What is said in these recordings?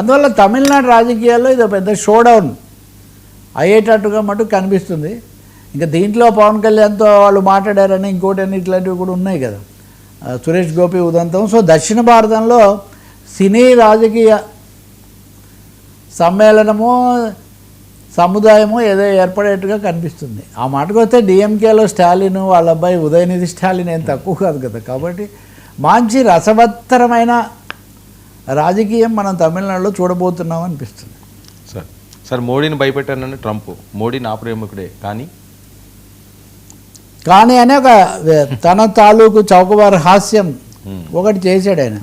అందువల్ల తమిళనాడు రాజకీయాల్లో ఇది ఒక పెద్ద షోడౌన్. అయ్యేటట్టుగా మటు కనిపిస్తుంది. ఇంకా దీంట్లో పవన్ కళ్యాణ్తో వాళ్ళు మాట్లాడారని ఇంకోటి అని ఇట్లాంటివి కూడా ఉన్నాయి కదా. సురేష్ గోపి ఉదంతం. సో దక్షిణ భారతంలో సినీ రాజకీయ సమ్మేళనము సముదాయము ఏదో ఏర్పడేట్టుగా కనిపిస్తుంది. ఆ మాటకు వస్తే డిఎంకేలో స్టాలిన్ వాళ్ళ అబ్బాయి ఉదయనిధి స్టాలిన్ ఏం తక్కువ కాదు కదా. కాబట్టి మంచి రసవత్తరమైన రాజకీయం మనం తమిళనాడులో చూడబోతున్నాం అనిపిస్తుంది. సార్ సార్ మోడీని భయపెట్టానని ట్రంప్. మోడీ నా ప్రేమికుడే. కానీ? కానీ అనే ఒక తన తాలూకు చౌకబారు హాస్యం. ఒకటి చేశాడు ఆయన.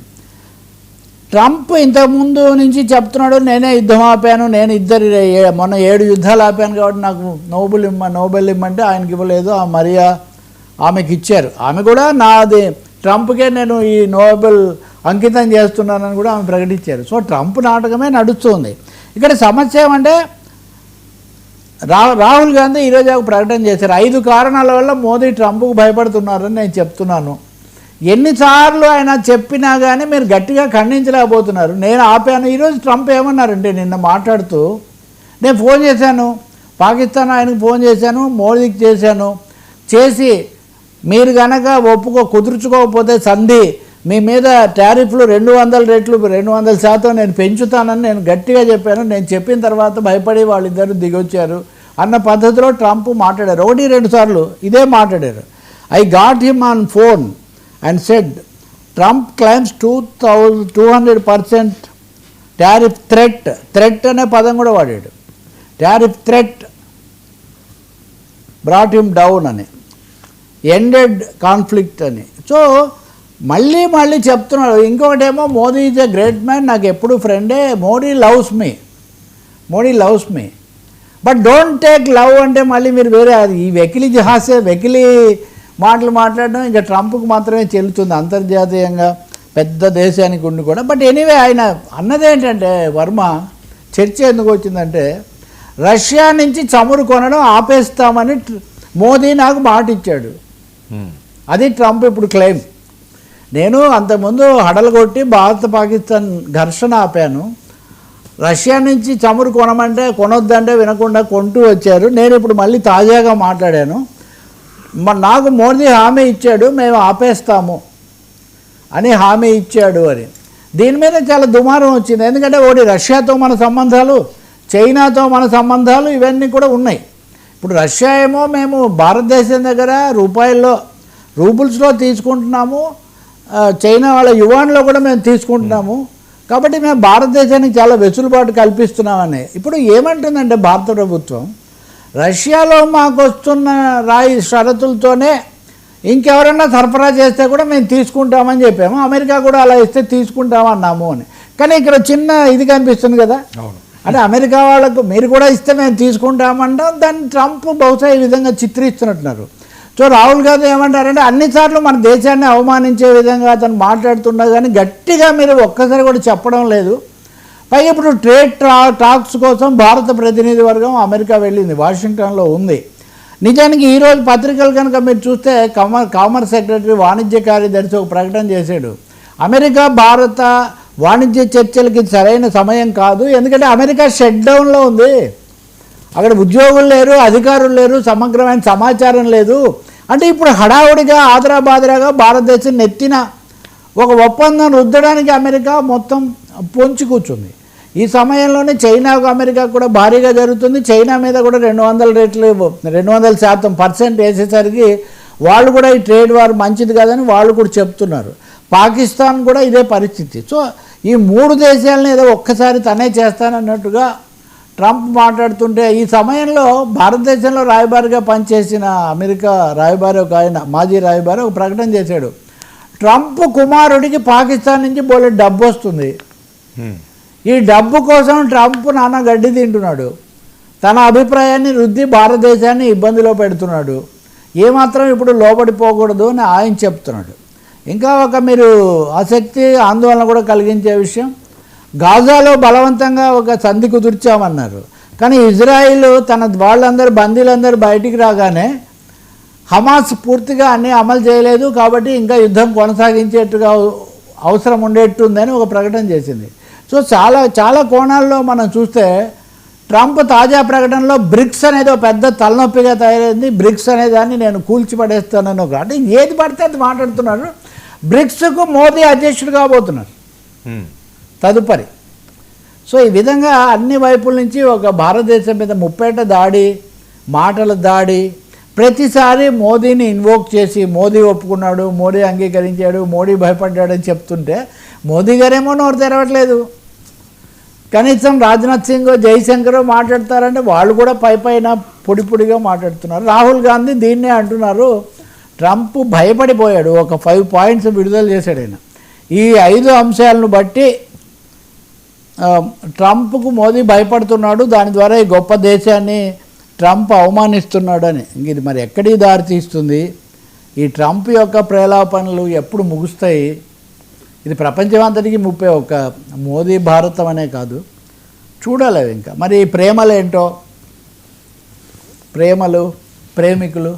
ట్రంప్ ఇంతకుముందు నుంచి చెప్తున్నాడు నేనే యుద్ధం ఆపాను నేను ఇద్దరు మొన్న ఏడు యుద్ధాలు ఆపాను కాబట్టి నాకు నోబెల్ ఇమ్మ నోబెల్ ఇమ్మంటే ఆయనకి ఇవ్వలేదు ఆ మరియా ఆమెకి ఇచ్చారు ఆమె కూడా నాది ట్రంప్కే నేను ఈ నోబెల్ అంకితం చేస్తున్నానని కూడా ఆమె ప్రకటించారు. సో ట్రంప్ నాటకమే నడుస్తుంది. ఇక్కడ సమస్య ఏమంటే రా రాహుల్ గాంధీ ఈరోజు ఒక ప్రకటన చేశారు. ఐదు కారణాల వల్ల మోదీ ట్రంప్కు భయపడుతున్నారని నేను చెప్తున్నాను. ఎన్నిసార్లు ఆయన చెప్పినా కానీ మీరు గట్టిగా ఖండించలేకపోతున్నారు. నేను ఆపాను. ఈరోజు ట్రంప్ ఏమన్నారంటే నిన్న మాట్లాడుతూ నేను ఫోన్ చేశాను. పాకిస్తాన్ ఆయనకు ఫోన్ చేశాను మోదీకి చేశాను. చేసి మీరు గనక ఒప్పుకో కుదుర్చుకోకపోతే సంధి మీ మీద టారిఫ్లు రెండు వందల రెట్లు రెండు వందల శాతం నేను పెంచుతానని నేను గట్టిగా చెప్పాను. నేను చెప్పిన తర్వాత భయపడి వాళ్ళిద్దరు దిగొచ్చారు. అన్న పద్ధతిలో ట్రంప్ మాట్లాడారు. ఒకటి రెండు సార్లు ఇదే మాట్లాడారు. I got him on phone and said Trump claims two thousand two hundred percent tariff threat threat అనే పదం కూడా వాడాడు. Tariff threat brought him down అని. ఎండెడ్ కాన్ఫ్లిక్ట్ అని. సో మళ్ళీ మళ్ళీ చెప్తున్నాడు ఇంకొకటేమో Modi is a great man నాకు ఎప్పుడు ఫ్రెండే Modi loves me Modi loves me but don't take love అంటే మళ్ళీ మీరు వేరే అది ఈ వెకిలి జహాసే వెకిలి మాటలు మాట్లాడడం ఇంకా ట్రంప్కి మాత్రమే చెల్లుతుంది అంతర్జాతీయంగా. పెద్ద దేశానికి ఉండి కూడా. బట్ ఎనీవే ఆయన అన్నదేంటంటే వర్మ చర్చ ఎందుకు వచ్చిందంటే రష్యా నుంచి చమురు కొనడం ఆపేస్తామని మోదీ నాకు మాట ఇచ్చాడు అది ట్రంప్ ఇప్పుడు క్లెయిమ్. నేను అంతకుముందు హడలు కొట్టి భారత్ పాకిస్తాన్ ఘర్షణ ఆపాను. రష్యా నుంచి చమురు కొనమంటే కొనొద్దంటే వినకుండా కొంటూ వచ్చారు. నేను ఇప్పుడు మళ్ళీ తాజాగా మాట్లాడాను. నాకు మోదీ హామీ ఇచ్చాడు మేము ఆపేస్తాము అని హామీ ఇచ్చాడు అని. దీని మీద చాలా దుమారం వచ్చింది. ఎందుకంటే ఒకటి రష్యాతో మన సంబంధాలు చైనాతో మన సంబంధాలు ఇవన్నీ కూడా ఉన్నాయి. ఇప్పుడు రష్యా ఏమో మేము భారతదేశం దగ్గర రూపాయల్లో రూబుల్స్లో తీసుకుంటున్నాము. చైనా వాళ్ళ యువాన్లో కూడా మేము తీసుకుంటున్నాము. కాబట్టి మేము భారతదేశానికి చాలా వెసులుబాటు కల్పిస్తున్నామని. ఇప్పుడు ఏమంటుందంటే భారత ప్రభుత్వం రష్యాలో మాకు వస్తున్న రాయి షరతులతోనే ఇంకెవరన్నా సరఫరా చేస్తే కూడా మేము తీసుకుంటామని చెప్పాము. అమెరికా కూడా అలా ఇస్తే తీసుకుంటామన్నాము అని. కానీ ఇక్కడ చిన్న ఇది కనిపిస్తుంది కదా? అవును. అంటే అమెరికా వాళ్ళకు మీరు కూడా ఇస్తే మేము తీసుకుంటామంటాం. దాన్ని ట్రంప్ బహుశా ఈ విధంగా చిత్రిస్తున్నట్టున్నారు. సో రాహుల్ గాంధీ ఏమంటారంటే అన్నిసార్లు మన దేశాన్ని అవమానించే విధంగా అతను మాట్లాడుతున్నా కానీ గట్టిగా మీరు ఒక్కసారి కూడా చెప్పడం లేదు. పైగా ఇప్పుడు ట్రేడ్ ట్రా టాక్స్ కోసం భారత ప్రతినిధి వర్గం అమెరికా వెళ్ళింది వాషింగ్టన్లో ఉంది. నిజానికి ఈరోజు పత్రికలు కనుక మీరు చూస్తే కామర్ కామర్స్ సెక్రటరీ వాణిజ్య కార్యదర్శి ఒక ప్రకటన చేశాడు. అమెరికా భారత వాణిజ్య చర్చలకి సరైన సమయం కాదు. ఎందుకంటే అమెరికా షట్ డౌన్లో ఉంది. అక్కడ ఉద్యోగులు లేరు అధికారులు లేరు సమగ్రమైన సమాచారం లేదు. అంటే ఇప్పుడు హడావుడిగా ఆదరాబాదరాగా భారతదేశం నెత్తిన ఒక ఒప్పందం రుద్దడానికి అమెరికా మొత్తం పొంచి కూర్చుంది. ఈ సమయంలోనే చైనాకు అమెరికా కూడా భారీగా జరుగుతుంది. చైనా మీద కూడా రెండు వందల రేట్లు రెండు వందల శాతం పర్సెంట్ వేసేసరికి వాళ్ళు కూడా ఈ ట్రేడ్ వార్ మంచిది కాదని వాళ్ళు కూడా చెప్తున్నారు. పాకిస్తాన్ కూడా ఇదే పరిస్థితి. సో ఈ మూడు దేశాలను ఏదో ఒక్కసారి తనే చేస్తానన్నట్టుగా ట్రంప్ మాట్లాడుతుంటే ఈ సమయంలో భారతదేశంలో రాయబారిగా పనిచేసిన అమెరికా రాయబారి ఒక ఆయన మాజీ రాయబారి ఒక ప్రకటన చేశాడు. ట్రంప్ కుమారుడికి పాకిస్తాన్ నుంచి బోలే డబ్బు వస్తుంది. ఈ డబ్బు కోసం ట్రంప్ నాన్న గడ్డి తింటున్నాడు. తన అభిప్రాయాన్ని రుద్ది భారతదేశాన్ని ఇబ్బందిలో పెడుతున్నాడు. ఏమాత్రం ఇప్పుడు లోబడిపోకూడదు అని ఆయన చెప్తున్నాడు. ఇంకా ఒక మీరు ఆసక్తి ఆందోళన కూడా కలిగించే విషయం. గాజాలో బలవంతంగా ఒక సంధి కుదుర్చామన్నారు. కానీ ఇజ్రాయిల్ తన వాళ్ళందరూ బందీలందరూ బయటికి రాగానే హమాస్ పూర్తిగా అన్నీ అమలు చేయలేదు కాబట్టి ఇంకా యుద్ధం కొనసాగించేట్టుగా అవసరం ఉండేట్టుందని ఒక ప్రకటన చేసింది. సో చాలా చాలా కోణాల్లో మనం చూస్తే ట్రంప్ తాజా ప్రకటనలో బ్రిక్స్ అనేది ఒక పెద్ద తలనొప్పిగా తయారైంది. బ్రిక్స్ అనే దాన్ని నేను కూల్చిపడేస్తానని ఒక అంటే ఏది పడితే అది మాట్లాడుతున్నారు బ్రిక్స్కు మోదీ అధ్యక్షుడు కాబోతున్నారు. తదుపరి. సో ఈ విధంగా అన్ని వైపుల నుంచి ఒక భారతదేశం మీద ముప్పేట దాడి మాటల దాడి ప్రతిసారి మోదీని ఇన్వోక్ చేసి మోదీ ఒప్పుకున్నాడు మోడీ అంగీకరించాడు మోడీ భయపడ్డాడని చెప్తుంటే మోదీ గారేమో నోరు తెరవట్లేదు. కనీసం రాజ్నాథ్ సింగ్ జైశంకర్ మాట్లాడతారంటే వాళ్ళు కూడా పై పైన పొడి పొడిగా మాట్లాడుతున్నారు. రాహుల్ గాంధీ దీన్నే అంటున్నారు. ట్రంప్ భయపడిపోయాడు. ఒక ఫైవ్ పాయింట్స్ విడుదల చేశాడు ఆయన. ఈ ఐదు అంశాలను బట్టి ట్రంప్కు మోదీ భయపడుతున్నాడు. దాని ద్వారా ఈ గొప్ప దేశాన్ని ట్రంప్ అవమానిస్తున్నాడు అని ఇది మరి ఎక్కడికి దారి తీస్తుంది? ఈ ట్రంప్ యొక్క ప్రేలాపనలు ఎప్పుడు ముగుస్తాయి? ఇది ప్రపంచమంతటికి ముప్పై ఒక మోదీ భారతం అనే కాదు. చూడాలి ఇంకా. మరి ఈ ప్రేమలు ఏంటో? ప్రేమలు ప్రేమికులు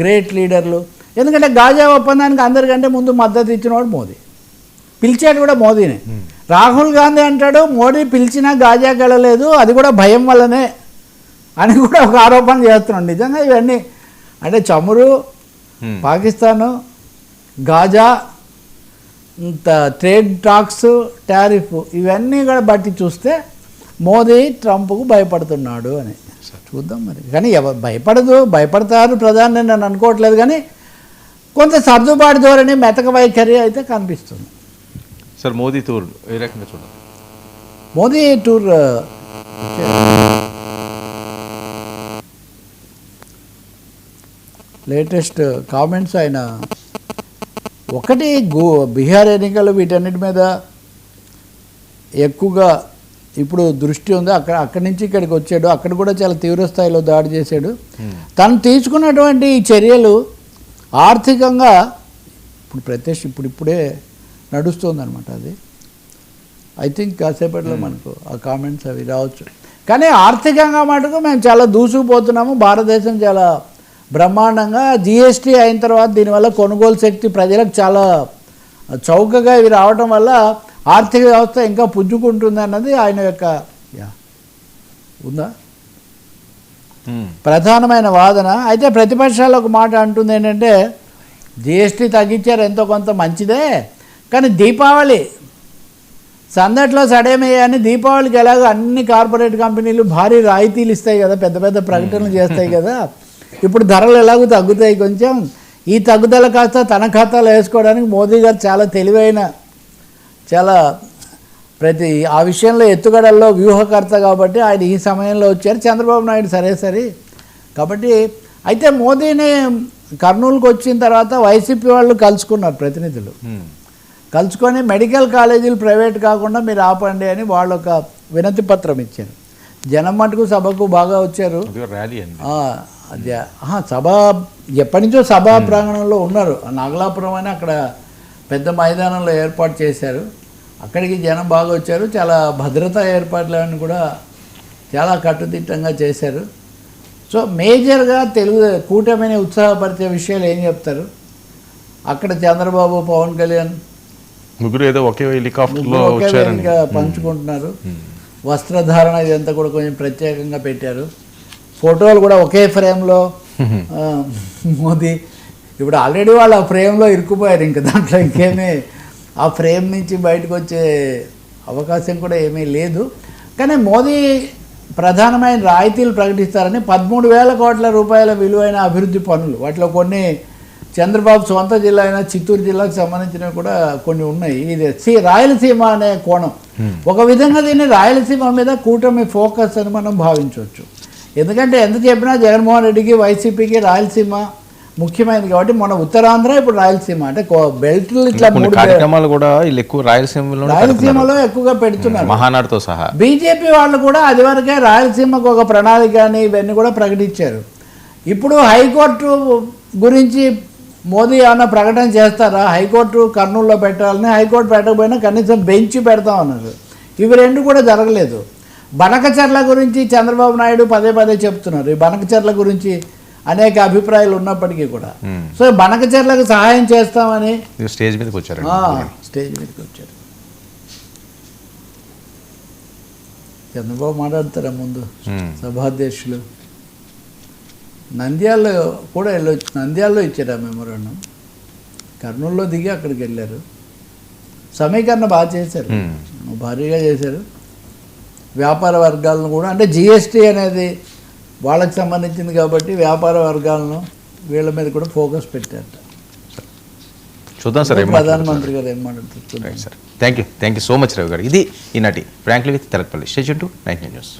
గ్రేట్ లీడర్లు. ఎందుకంటే గాజా ఒప్పందానికి అందరికంటే ముందు మద్దతు ఇచ్చినవాడు మోదీ. పిలిచాడు కూడా మోదీని. రాహుల్ గాంధీ అంటాడు మోడీ పిలిచినా గాజాకి వెళ్ళలేదు అది కూడా భయం వల్లనే అని కూడా ఒక ఆరోపణ చేస్తున్నాడు. నిజంగా ఇవన్నీ అంటే చమురు. Pakistan Gaza trade talks tariff ఇవన్నీ కూడా బట్టి చూస్తే మోదీ ట్రంప్కు భయపడుతున్నాడు అని. చూద్దాం మరి. కానీ ఎవరు భయపడదు భయపడతారు ప్రధాని నేను అనుకోవట్లేదు కానీ కొంత సర్దుబాటు ధోరణి మెతక వైఖరి అయితే కనిపిస్తుంది. సార్ మోదీ టూర్ ఏ రకంగా చూడాలి? మోదీ టూర్ లేటెస్ట్ కామెంట్స్ ఆయన ఒకటి గో బీహార్ ఎన్నికలు వీటన్నిటి మీద ఎక్కువగా ఇప్పుడు దృష్టి ఉంది అక్కడ అక్కడి నుంచి ఇక్కడికి వచ్చాడు అక్కడ కూడా చాలా తీవ్ర స్థాయిలో దాడి చేశాడు. తను తీసుకున్నటువంటి ఈ చర్యలు ఆర్థికంగా ఇప్పుడు ప్రత్యక్ష ఇప్పుడు ఇప్పుడే నడుస్తుంది అనమాట అది. ఐ థింక్ కాసేపట్లో మనకు ఆ కామెంట్స్ అవి రావచ్చు. కానీ ఆర్థికంగా మటుకు మేము చాలా దూసుకుపోతున్నాము భారతదేశం చాలా బ్రహ్మాండంగా జిఎస్టీ అయిన తర్వాత దీనివల్ల కొనుగోలు శక్తి ప్రజలకు చాలా చౌకగా ఇవి రావటం వల్ల ఆర్థిక వ్యవస్థ ఇంకా పుంజుకుంటుంది అన్నది ఆయన యొక్క ఉందా. ప్రధానమైన వాదన. అయితే ప్రతిపక్షాలు ఒక మాట అంటుంది ఏంటంటే జిఎస్టీ తగ్గించారు ఎంతో కొంత మంచిదే కానీ దీపావళి సందట్లో సడేమయ్య అని దీపావళికి ఎలాగో అన్ని కార్పొరేట్ కంపెనీలు భారీ రాయితీలు ఇస్తాయి కదా పెద్ద పెద్ద ప్రకటనలు చేస్తాయి కదా. ఇప్పుడు ధరలు ఎలాగో తగ్గుతాయి కొంచెం. ఈ తగ్గుదల కాస్త తన ఖాతాలో వేసుకోవడానికి మోదీ గారు చాలా తెలివైన చాలా ప్రతి ఆ విషయంలో ఎత్తుగడల్లో వ్యూహకర్త కాబట్టి ఆయన ఈ సమయంలో వచ్చారు. చంద్రబాబు నాయుడు సరే సరే. కాబట్టి అయితే మోదీని కర్నూలుకు వచ్చిన తర్వాత వైసీపీ వాళ్ళు కలుసుకున్నారు ప్రతినిధులు. కలుసుకొని మెడికల్ కాలేజీలు ప్రైవేట్ కాకుండా మీరు ఆపండి అని వాళ్ళు ఒక వినతి పత్రం ఇచ్చారు. జనం మటుకు సభకు బాగా వచ్చారు. సభ ఎప్పటి నుంచో సభా ప్రాంగణంలో ఉన్నారు. నాగలాపురం అని అక్కడ పెద్ద మైదానంలో ఏర్పాటు చేశారు. అక్కడికి జనం బాగా వచ్చారు. చాలా భద్రతా ఏర్పాట్లను కూడా చాలా కట్టుదిట్టంగా చేశారు. సో మేజర్గా తెలుగు కూటమిని ఉత్సాహపరిచే విషయాలు ఏం చెప్తారు? అక్కడ చంద్రబాబు పవన్ కళ్యాణ్ ముగ్గురు ఏదో ఒకే హెలికాప్టర్లో ముగ్గురు ఒకే వచ్చారని. వేదిక పంచుకుంటున్నారు. వస్త్రధారణ ఇదంతా కూడా కొంచెం ప్రత్యేకంగా పెట్టారు. ఫోటోలు కూడా ఒకే ఫ్రేమ్లో మోదీ ఇప్పుడు ఆల్రెడీ వాళ్ళు ఆ ఫ్రేమ్లో ఇరుక్కుపోయారు ఇంకా దాంట్లో ఇంకేమీ ఆ ఫ్రేమ్ నుంచి బయటకు వచ్చే అవకాశం కూడా ఏమీ లేదు. కానీ మోదీ ప్రధానమైన రాయితీలు ప్రకటిస్తారని పదమూడు వేల కోట్ల రూపాయల విలువైన అభివృద్ధి పనులు వాటిలో కొన్ని చంద్రబాబు సొంత జిల్లా అయిన చిత్తూరు జిల్లాకు సంబంధించినవి కూడా కొన్ని ఉన్నాయి. ఇది సి రాయలసీమ అనే కోణం. ఒక విధంగా దీన్ని రాయలసీమ మీద కూటమి ఫోకస్ అని మనం భావించవచ్చు. ఎందుకంటే ఎంత చెప్పినా జగన్మోహన్ రెడ్డికి వైసీపీకి రాయలసీమ ముఖ్యమైనది కాబట్టి మన ఉత్తరాంధ్ర ఇప్పుడు రాయలసీమ. అంటే బెల్ట్లు ఇట్లా మూడు కార్యక్రమాలు కూడా వీళ్ళు ఎక్కువ రాయలసీమలో రాయలసీమలో ఎక్కువగా పెడుతున్నారు. మహానాడుతో సహా. బీజేపీ వాళ్ళు కూడా అది వరకే రాయలసీమకు ఒక ప్రణాళిక అని ఇవన్నీ కూడా ప్రకటించారు. ఇప్పుడు హైకోర్టు గురించి మోదీ ఏమైనా ప్రకటన చేస్తారా? హైకోర్టు కర్నూలులో పెట్టాలని హైకోర్టు పెట్టకపోయినా కనీసం బెంచ్ పెడతామన్నారు ఇవి రెండు కూడా జరగలేదు. బనకచర్ల గురించి చంద్రబాబు నాయుడు పదే పదే చెప్తున్నారు. ఈ బనకచర్ల గురించి అనేక అభిప్రాయాలు ఉన్నప్పటికీ కూడా. Hmm. సో బనకచర్లకు సహాయం చేస్తామని స్టేజ్ మీదకి వచ్చారండి. ఆ, స్టేజ్ మీదకి వచ్చారు. చంద్రబాబు మాట్లాడతారా ముందు? మ్మ్. సభాధ్యక్షులు. నంద్యాలలో కూడా వెళ్ళొచ్చు నంద్యాలలో ఇచ్చారు ఆ మెమోరాండం. కర్నూలులో దిగి అక్కడికి వెళ్ళారు. సమీకరణ బాగా చేశారు. మ్మ్. భారీగా చేశారు. వ్యాపార వర్గాలను కూడా అంటే జిఎస్టీ అనేది వాళ్ళకి సంబంధించింది కాబట్టి వ్యాపార వర్గాలను వీళ్ళ మీద కూడా ఫోకస్ పెట్టారట చూద్దాం సార్ ప్రధానమంత్రి గారు ఏం మాట్లాడుతున్నారు. Sir thank you thank you so much Ravi గారు. ఇది ఈనాటి frankly with Telapalli station to nine news.